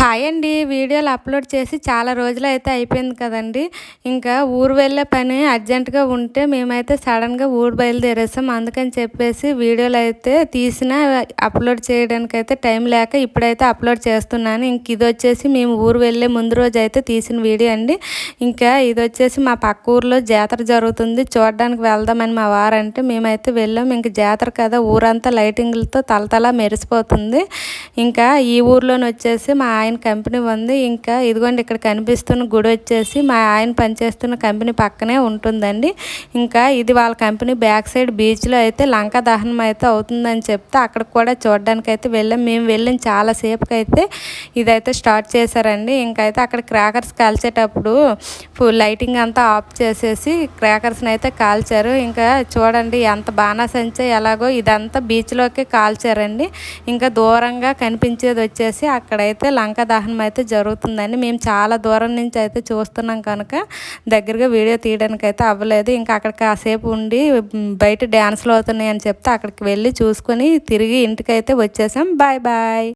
Hi అండి. వీడియోలు upload చేసి చాలా రోజులు అయితే అయిపోయింది కదండి. ఇంకా ఊరు వెళ్ళే పని అర్జెంటుగా ఉంటే మేమైతే సడన్గా ఊరు బయలుదేరేసాం. అందుకని చెప్పేసి వీడియోలు అయితే తీసిన అప్లోడ్ చేయడానికి అయితే టైం లేక ఇప్పుడైతే అప్లోడ్ చేస్తున్నాను. ఇంక ఇది వచ్చేసి మేము ఊరు వెళ్ళే ముందు రోజు అయితే తీసిన వీడియో అండి. ఇంకా ఇది వచ్చేసి మా పక్క ఊర్లో జాతర జరుగుతుంది. చూడడానికి వెళ్దామని మా వారంటే మేమైతే వెళ్ళాం. ఇంక జాతర కదా ఊరంతా లైటింగ్లతో తలతలా మెరిసిపోతుంది. ఇంకా ఈ ఊర్లోనొచ్చేసి మా ఆయన కంపెనీ ఉంది. ఇంకా ఇదిగోండి ఇక్కడ కనిపిస్తున్న గుడి వచ్చేసి మా ఆయన పనిచేస్తున్న కంపెనీ పక్కనే ఉంటుందండి. ఇంకా ఇది వాళ్ళ కంపెనీ బ్యాక్ సైడ్ బీచ్లో అయితే లంక దహనం అయితే అవుతుందని చెప్తే అక్కడికి కూడా చూడడానికి అయితే వెళ్ళాం. మేము వెళ్ళిన చాలాసేపుకి అయితే ఇదైతే స్టార్ట్ చేశారండి. ఇంకైతే అక్కడ క్రాకర్స్ కాల్చేటప్పుడు ఫుల్ లైటింగ్ అంతా ఆఫ్ చేసేసి క్రాకర్స్ని అయితే కాల్చారు. ఇంకా చూడండి ఎంత బాణాసంచే ఎలాగో ఇదంతా బీచ్లోకి కాల్చారండి. ఇంకా దూరంగా కనిపించేది వచ్చేసి అక్కడైతే లంక దహనం అయితే జరుగుతుందండి. మేము చాలా దూరం నుంచి అయితే చూస్తున్నాం కనుక దగ్గరగా వీడియో తీయడానికి అయితే అవ్వలేదు. ఇంకా అక్కడ కాసేపు ఉండి బయట డ్యాన్స్లు అవుతున్నాయి అని చెప్తే అక్కడికి వెళ్ళి చూసుకొని తిరిగి ఇంటికైతే వచ్చేసాం. Bye bye.